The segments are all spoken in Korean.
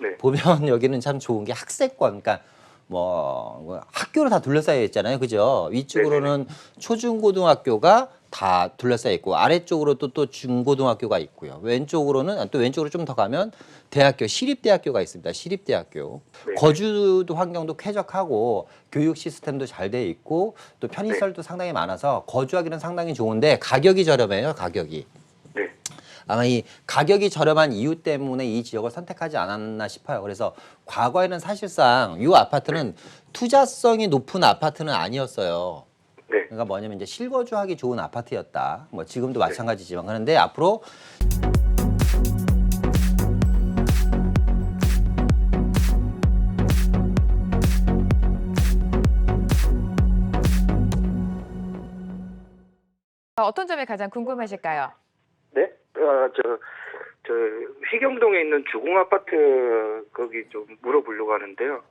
네. 보면 여기는 참 좋은 게 학생권, 그러니까 뭐, 뭐 학교로 다 둘러싸여 있잖아요, 그죠? 위쪽으로는 초중고등학교가 다 둘러싸여 있고 아래쪽으로 또 또 중고등학교가 있고요. 왼쪽으로는 아, 또 왼쪽으로 좀 더 가면 대학교 시립대학교가 있습니다. 시립대학교. 네. 거주도 환경도 쾌적하고 교육 시스템도 잘 돼 있고 또 편의시설도 상당히 많아서 거주하기는 상당히 좋은데 가격이 저렴해요. 가격이. 네. 아마 이 가격이 저렴한 이유 때문에 이 지역을 선택하지 않았나 싶어요. 그래서 과거에는 사실상 이 아파트는 투자성이 높은 아파트는 아니었어요. 네. 그러니까 뭐냐면 이제 실거주하기 좋은 아파트였다. 뭐 지금도 마찬가지지만 그런데 앞으로 어, 어떤 점이 가장 궁금하실까요? 네? 어, 저, 저, 휘경동에 있는 주공 아파트 거기 좀 물어보려고 하는데요.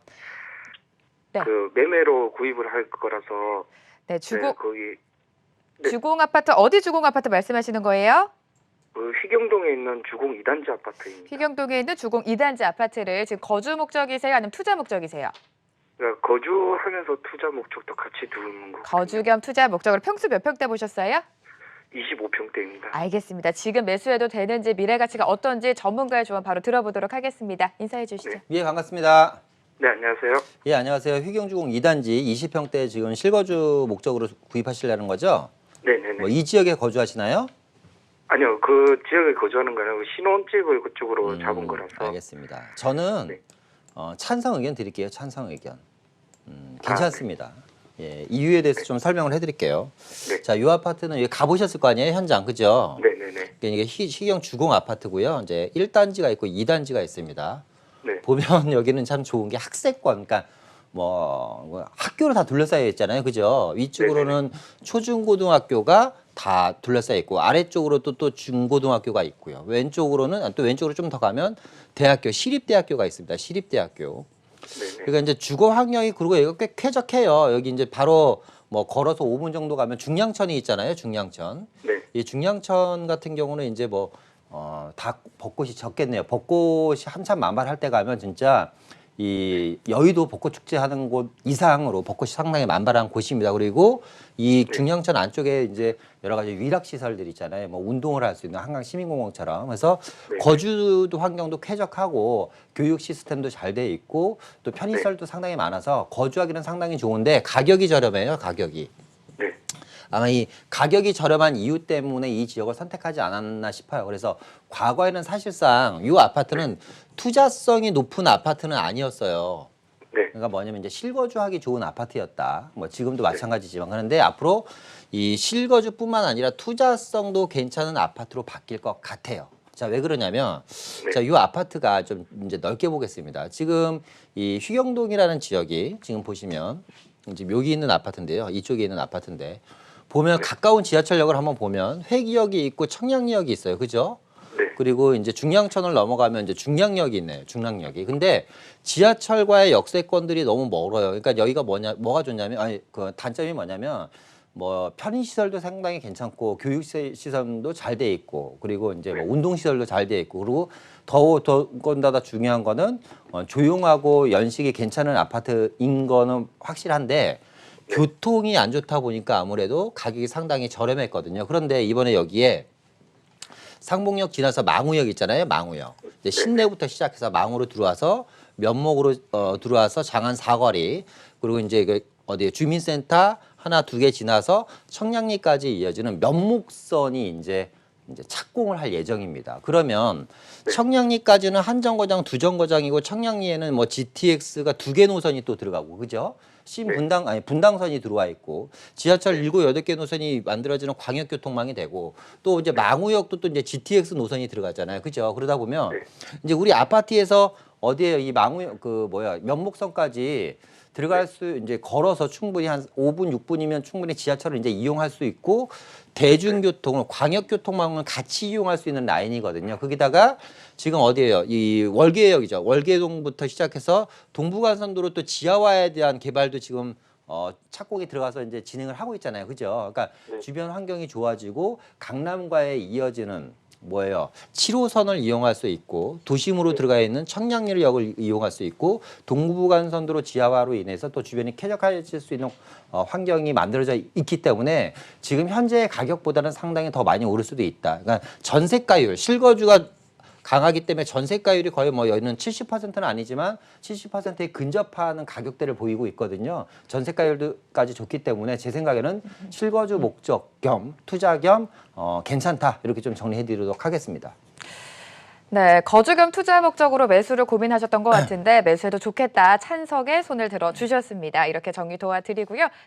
네. 그 매매로 구입을 할 거라서. 네, 네, 주공 거기, 네. 주공 아파트 어디 주공 아파트 말씀하시는 거예요? 그 휘경동에 있는 주공 2단지 아파트입니다. 휘경동에 있는 주공 2단지 아파트를 지금 거주 목적이세요? 아니면 투자 목적이세요? 그러니까 거주하면서 투자 목적도 같이 두는 거. 거주 겸 투자 목적으로 평수 몇 평대 보셨어요? 25평대입니다. 알겠습니다. 지금 매수해도 되는지 미래 가치가 어떤지 전문가의 조언 바로 들어보도록 하겠습니다. 인사해 주시죠. 네. 예 반갑습니다. 네, 안녕하세요. 예 안녕하세요. 휘경주공 2단지 20평대 지금 실거주 목적으로 구입하시려는 거죠? 네 네 네. 뭐 이 지역에 거주하시나요? 아니요, 그 지역에 거주하는 거는 신혼집을 그쪽으로 음, 잡은 거라서. 알겠습니다. 저는 네. 어, 찬성 의견 드릴게요. 찬성 의견. 음, 아, 괜찮습니다. 예, 이유에 대해서 좀 설명을 해드릴게요. 네. 자, 이 아파트는 여기 가보셨을 거 아니에요, 현장, 그죠? 네네네. 이게 희, 희경 주공 아파트고요. 이제 1단지가 있고 2단지가 있습니다. 네. 보면 여기는 참 좋은 게 학생권, 그러니까 뭐, 뭐 학교로 다 둘러싸여 있잖아요, 그죠? 위쪽으로는 초중고등학교가 다 둘러싸여 있고 아래쪽으로 또 또 중고등학교가 있고요. 왼쪽으로는 아, 또 왼쪽으로 좀 더 가면 대학교 시립대학교가 있습니다. 시립대학교. 그러니까 이제 주거 환경이 그리고 여기가 꽤 쾌적해요. 여기 이제 바로 뭐 걸어서 5분 정도 가면 중량천이 있잖아요. 중량천. 네. 이 중량천 같은 경우는 이제 뭐, 어, 다 벚꽃이 적겠네요. 벚꽃이 한참 만발할 때 가면 진짜 이 여의도 벚꽃 축제 하는 곳 이상으로 벚꽃이 상당히 만발한 곳입니다. 그리고 이 중량천 안쪽에 이제 여러 가지 위락 시설들 있잖아요. 뭐 운동을 할 수 있는 한강 시민공원처럼. 그래서 네. 거주도 환경도 쾌적하고 교육 시스템도 잘 돼 있고 또 편의시설도 상당히 많아서 거주하기는 상당히 좋은데 가격이 저렴해요. 가격이. 네. 아마 이 가격이 저렴한 이유 때문에 이 지역을 선택하지 않았나 싶어요. 그래서 과거에는 사실상 이 아파트는 투자성이 높은 아파트는 아니었어요. 네. 그러니까 뭐냐면 이제 실거주하기 좋은 아파트였다. 뭐 지금도 마찬가지지만 그런데 앞으로 이 실거주뿐만 아니라 투자성도 괜찮은 아파트로 바뀔 것 같아요. 자, 왜 그러냐면 네. 자, 이 아파트가 좀 이제 넓게 보겠습니다. 지금 이 휘경동이라는 지역이 지금 보시면 지금 여기 있는 아파트인데요. 이쪽에 있는 아파트인데 보면 가까운 지하철역을 한번 보면 회기역이 있고 청량리역이 있어요. 그죠? 네. 그리고 이제 중량천을 넘어가면 이제 중량역이 있네요. 중량역이. 근데 지하철과의 역세권들이 너무 멀어요. 그러니까 여기가 뭐냐, 뭐가 좋냐면, 아니, 그 단점이 뭐냐면, 뭐 편의 시설도 상당히 괜찮고 교육 시설도 잘 돼 있고 그리고 이제 뭐 운동 시설도 잘 돼 있고 그리고 더 더군다나 중요한 거는 어, 조용하고 연식이 괜찮은 아파트인 거는 확실한데 교통이 안 좋다 보니까 아무래도 가격이 상당히 저렴했거든요. 그런데 이번에 여기에 상봉역 지나서 망우역 있잖아요. 망우역. 이제 신내부터 시작해서 망우로 들어와서 면목으로 어, 들어와서 장안 사거리 그리고 이제 그 어디 주민센터 하나 두 개 지나서 청량리까지 이어지는 면목선이 이제 이제 착공을 할 예정입니다. 그러면 청량리까지는 한 정거장, 두 정거장이고 청량리에는 뭐 GTX가 두 개 노선이 또 들어가고 그죠? 신분당 아니 분당선이 들어와 있고 지하철 일곱 여덟 개 노선이 만들어지는 광역교통망이 되고 또 이제 망우역도 또 이제 GTX 노선이 들어가잖아요. 그죠? 그러다 보면 네. 이제 우리 아파트에서 어디에 이 망우역 그 뭐야 면목선까지 들어갈 수 이제 걸어서 충분히 한 5분 6분이면 충분히 지하철을 이제 이용할 수 있고 대중교통을 광역교통망을 같이 이용할 수 있는 라인이거든요. 거기다가 지금 어디예요? 이 월계역이죠. 월계동부터 시작해서 동부간선도로 또 지하화에 대한 개발도 지금 어, 착공이 들어가서 이제 진행을 하고 있잖아요. 그죠? 그러니까 네. 주변 환경이 좋아지고 강남과의 이어지는 뭐예요? 7호선을 이용할 수 있고 도심으로 들어가 있는 청량리역을 이용할 수 있고 동부간선도로 지하화로 인해서 또 주변이 쾌적해질 수 있는 어, 환경이 만들어져 있기 때문에 지금 현재의 가격보다는 상당히 더 많이 오를 수도 있다. 그러니까 전세가율 실거주가 강하기 때문에 전세가율이 거의 뭐 여기는 70%는 아니지만 70%에 근접하는 가격대를 보이고 있거든요. 전세가율까지 좋기 때문에 제 생각에는 실거주 목적 겸 투자 겸 어, 괜찮다 이렇게 좀 정리해드리도록 하겠습니다. 네, 거주 겸 투자 목적으로 매수를 고민하셨던 것 같은데 매수해도 좋겠다 찬성에 손을 들어 주셨습니다. 이렇게 정리 도와드리고요.